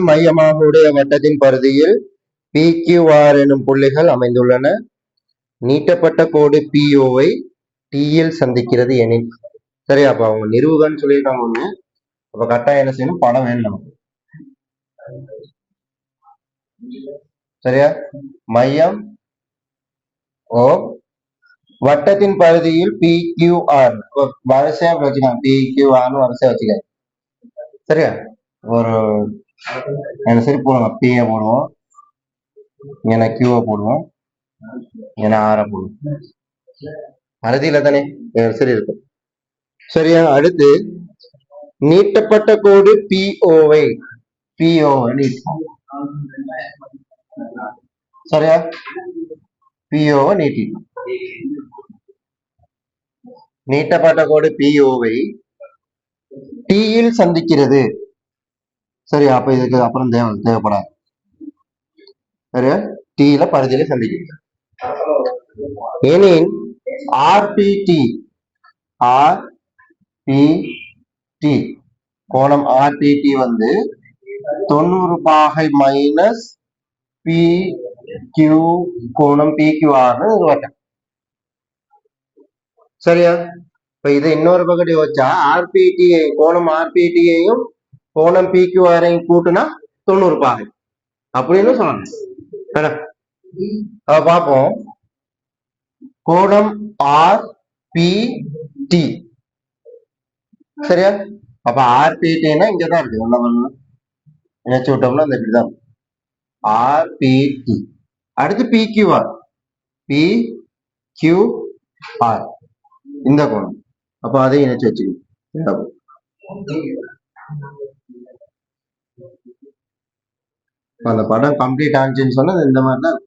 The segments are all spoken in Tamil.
மையமாக உடைய வட்டத்தின் பரிதியில் பி பிக்யூஆர் எனும் புள்ளிகள் அமைந்துள்ளன. நீட்டப்பட்ட கோடு பிஓவை டியில் சந்திக்கிறது எனில். சரி அப்ப அவங்க நிறுவுகன்னு சொல்லியிருக்காங்க ஒண்ணு. அப்ப கட்டாயம் என்ன செய்யணும்? படம் வேணும் நமக்கு. சரியா? மையம் ஓ வட்டத்தின் பகுதியில் பி கியூ ஆர் வரிசையா வச்சுக்கலாம் பி கியூ ஆர்னு வரிசையா வச்சுக்க சரியா? ஒரு என்ன சரி போடுவோம் பிஏ போடுவோம். இங்கே கியூவை போடுவோம். இங்கே ஆரை போடுவோம். அறுதியில தானே? சரி இருக்கும் சரியா? அடுத்து நீட்டப்பட்ட கோடு பிஓவை பிஓ நீட்டும் சரியா? பிஓவை நீட்டி நீட்டப்பட்ட கோடு பிஓவை டியில் சந்திக்கிறது. சரி அப்ப இதுக்கு அப்புறம் தேவை தேவைப்படாது. சரியா? டீல பரிதியில சந்திக்கிறீங்க. எனின் ஆர்பிடி ஆர்பிடி கோணம் ஆர்பிடி வந்து தொண்ணூறு பாகை மைனஸ் பி கியூ கோணம் பி கியூ ஆர்னு ஒரு வட்டம் சரியா? இப்ப இது இன்னொரு பக்கத்து வச்சா ஆர்பிடி கோணம் ஆர்பிடியையும் கோணம் பிக்கு வரையும் கூட்டுனா தொண்ணூறு பாகை. அப்படின்னு சொல்லணும் பார்ப்போம். கோணம் ஆர் பி டி சரியா? அப்ப ஆர்பிடினா இங்கதான் இருக்கு. என்ன பண்ணணும்? நினைச்சு விட்டோம்னா அந்த இப்படிதான் டி அடுத்து P QR P Q R இந்த கோணம். அப்ப அதையும் இணைச்சு வச்சுக்கணும் இப்ப அந்த படம் கம்ப்ளீட் ஆச்சுன்னு சொன்னா இந்த மாதிரி தான்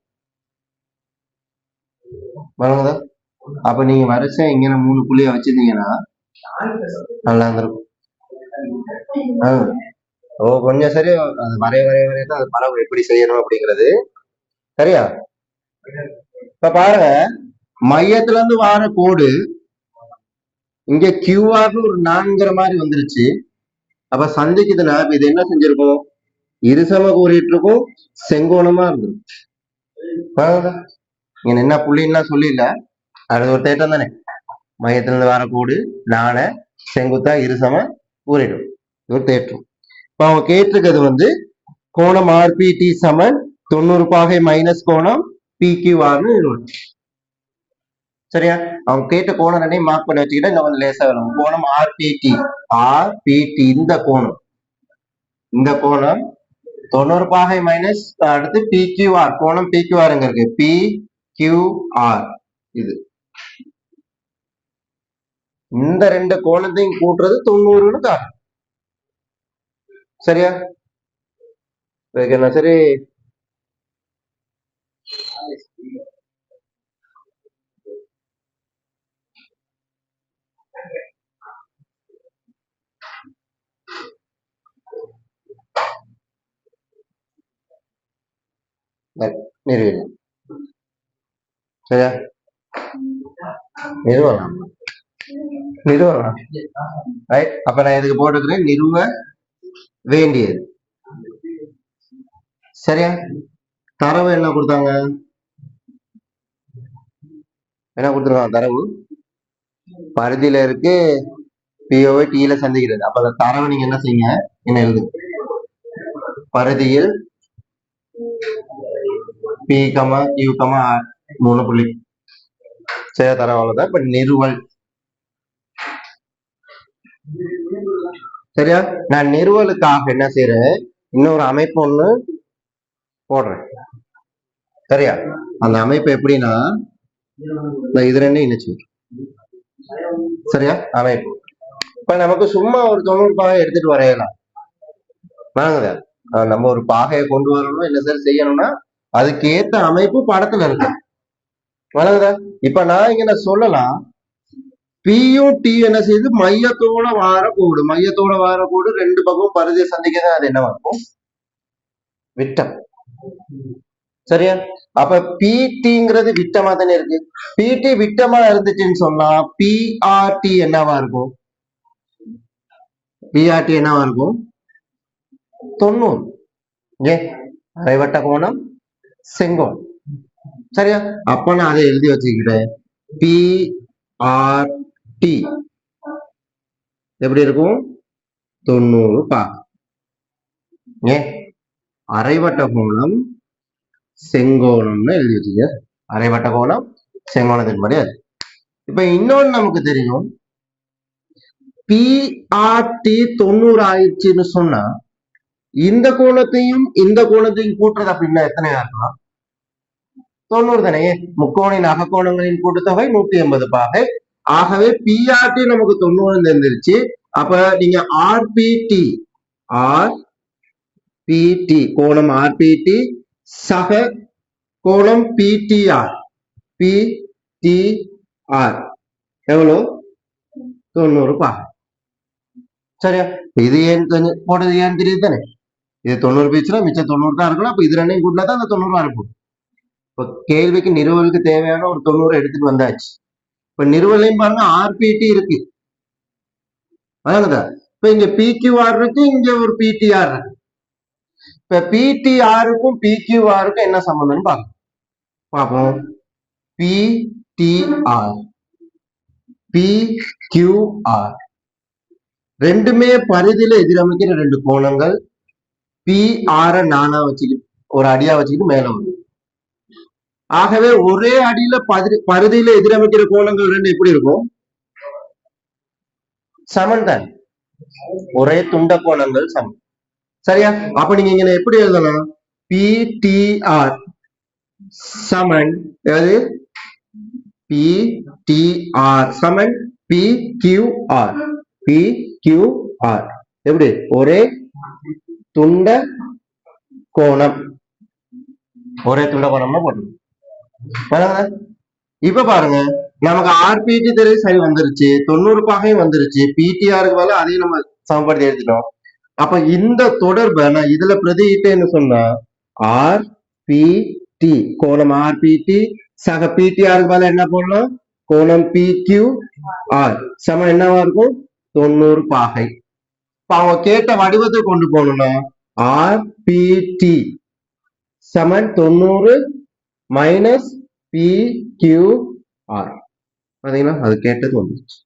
அப்ப நீங்க வரிசை இங்க மூணு புள்ளிய வச்சிருந்தீங்கன்னா நல்லா இருந்திருக்கும். ஓ கொஞ்சம் சரி அது வரைய வரைய வரைய தான் அது படம் எப்படி செய்யணும் அப்படிங்கிறது. சரியா? இப்ப பாருங்க மையத்துல இருந்து வார கோடு இங்க கியூஆர்னு ஒரு நான்கிற மாதிரி வந்துருச்சு. அப்ப சந்திக்குதுன்னா இது என்ன செஞ்சிருக்கோம்? இருசம கூறிட்டு செங்கோணமா இருந்திருக்கும் பாருங்க. இங்க என்ன புள்ளின்னா சொல்லிடல அது ஒரு தேட்டம் தானே. மையத்துல இருந்து வர கோடு செங்குத்தா இருசம கூறிடும். ஒரு தேற்றம். இப்ப அவங்க கேட்டிருக்கிறது வந்து கோணம் ஆர்பிடி சமன் தொண்ணூறு பாகை மைனஸ் கோணம் பிக்யூஆர்னு சரியா? அவங்க கேட்ட கோணம் ரெண்டையும் மார்க் பண்ணி வச்சுக்கிட்டா இங்க வந்து லேசா வரும். கோணம் ஆர்பிடி ஆர்பிடி இந்த கோணம். இந்த கோணம் தொண்ணூறு பாகை மைனஸ் அடுத்து பி க்யூ ஆர் கோணம் பிக்யூஆர் எங்க இருக்கு. பி கியூஆர் இது. இந்த ரெண்டு கோணத்தையும் கூட்டுறது தொண்ணூறுன்னு காட்டும் சரியா? என்ன சரி. நிறுவனம் சரியா? நிறுவனம் நிறுவனம் ரைட் அப்ப நான் இதுக்கு போட்டுக்கிறேன்? நிறுவ வேண்டியது. சரியா? தரவு என்ன கொடுத்தாங்க? என்ன கொடுத்துருக்காங்க? தரவு? பருதியில இருக்கு. பிஓவை டீல சந்திக்கிறது. அப்ப அந்த தரவு நீங்க என்ன செய்யுங்க? என்ன எழுது பருதியில் P comma Q comma R மூணு புள்ளி. சரி தர அவ்வளவுதான் இப்ப நிறுவல். சரியா? நான் நிறுவலுக்காக என்ன செய்யறேன் இன்னொரு அமைப்பு ஒண்ணு போடுறேன். சரியா? அந்த அமைப்பு எப்படின்னா இந்த இது ரெண்டும் இணைச்சு சரியா? அமைப்பு. இப்ப நமக்கு சும்மா ஒரு தொண்ணூறு பாகை எடுத்துட்டு வரையலாம். வாங்குதா நம்ம ஒரு பாகையை கொண்டு வரணும். என்ன சார் செய்யணும்னா அதுக்கு ஏத்த அமைப்பு படத்துல இருக்கு. வழங்குதா இப்ப நான் இங்க சொல்லலாம்? பியும் டி என்ன செய்யுது மையத்தோட வார கூடு. மையத்தோட வார கூடு ரெண்டு பக்கம் பரிதியை சந்திக்கதான் அது என்னவா இருக்கும் விட்டம். சரியா? அப்ப பிடிங்கிறது விட்டமா தானே இருக்கு? பிடி விட்டமா இருந்துச்சுன்னு சொன்னா பிஆர்டி என்னவா இருக்கும்? பிஆர்டி என்னவா இருக்கும்? தொண்ணூறு. ஏ அரைவட்ட கோணம். செங்கோல். சரியா? அப்ப நான் அதை எழுதி வச்சுக்கிட்டேன். பி ஆர் டி எப்படி இருக்கும்? தொண்ணூறு பா. ஏன் அரைவட்ட கோணம் செங்கோணம்னு எழுதி வச்சுக்க. அரைவட்ட கோணம் செங்கோணத்துக்கு படி அது. இப்ப இன்னொன்னு நமக்கு தெரியும். பிஆர்டி தொண்ணூறு ஆயிடுச்சுன்னு சொன்னா இந்த கோணத்தையும் இந்த கோணத்தையும் கூட்டுறது அப்படின்னா எத்தனையா இருக்கலாம் தொண்ணூறு தானே? முக்கோணின் அகக்கோணங்களின் கூட்டுத்தொகை நூத்தி எண்பது பாகை ஆகவே பிஆர்டி நமக்கு தொண்ணூறு தெரிஞ்சிருச்சு. அப்ப நீங்க ஆர்பிடி ஆர் பிடி கோணம் ஆர்பிடி சக கோணம் பிடிஆர் பிடிஆர் எவ்வளவு தொண்ணூறு பாகை சரியா? இது ஏன் போட்டது தெரியுது தானே? இது தொண்ணூறு பீச்சுனா மிச்சம் தொண்ணூறு தான் இருக்கணும். அப்போ இது ரெண்டையும் கூட்டினா தான் அந்த தொண்ணூறு இருக்கும் இப்போ கேள்விக்கு நிறுவலுக்கு தேவையான ஒரு தொண்ணூறு எடுத்துட்டு வந்தாச்சு. இப்ப நிறுவலையும் பாருங்க ஆர்பிடி இருக்கு. அதானதா இப்போ இங்க பிக்யூஆர் இருக்கு இங்க ஒரு பிடிஆர் இருக்கு. இப்போ பிடிஆருக்கும் பிக்யூஆருக்கும் என்ன சம்பந்தம்னு பார்க்கணும் பார்ப்போம். பிடிஆர் பிக்யூஆர் ரெண்டுமே பரிதியில எதிரமைக்கிற ரெண்டு கோணங்கள். பி ஆர நானா வச்சுக்கிட்டு ஒரு அடியா வச்சுக்கிட்டு மேல வரும் ஆகவே ஒரே அடியில பதி பருதியில எதிரமைக்கிற கோணங்கள் ரெண்டு எப்படி இருக்கும்? சமன் தான். ஒரே துண்ட கோணங்கள் சமன். சரியா? அப்ப நீங்க இங்க எப்படி எழுதலாம்? பி டி ஆர் சமன். அது பி டி ஆர் சமன். P Q R P Q R எப்படி? ஒரே துண்ட கோணம். ஒரே துண்ட கோணம்னா போட்டு இப்ப பாருங்க நமக்கு ஆர்பிடி தெரியும் சரி வந்துருச்சு தொண்ணூறு பாகையும் வந்துருச்சு பிடிஆருக்கு மேல அதையும் நம்ம சமப்படுத்தி எடுத்துட்டோம். அப்ப இந்த தொடர்பை நான் இதுல பிரதியிட்டேன்னு சொன்னா ஆர் பி டி கோணம் ஆர்பிடி சக பிடிஆருக்கு மேல என்ன போடலாம் கோணம் பி கியூ ஆர் சமம் என்னவா இருக்கும்? தொண்ணூறு பாகை. அவங்க கேட்ட வடிவத்தை கொண்டு போகணும்னா ஆர்பிடி பி சமன் தொண்ணூறு மைனஸ் பி கியூ ஆர் அது கேட்டது வந்துச்சு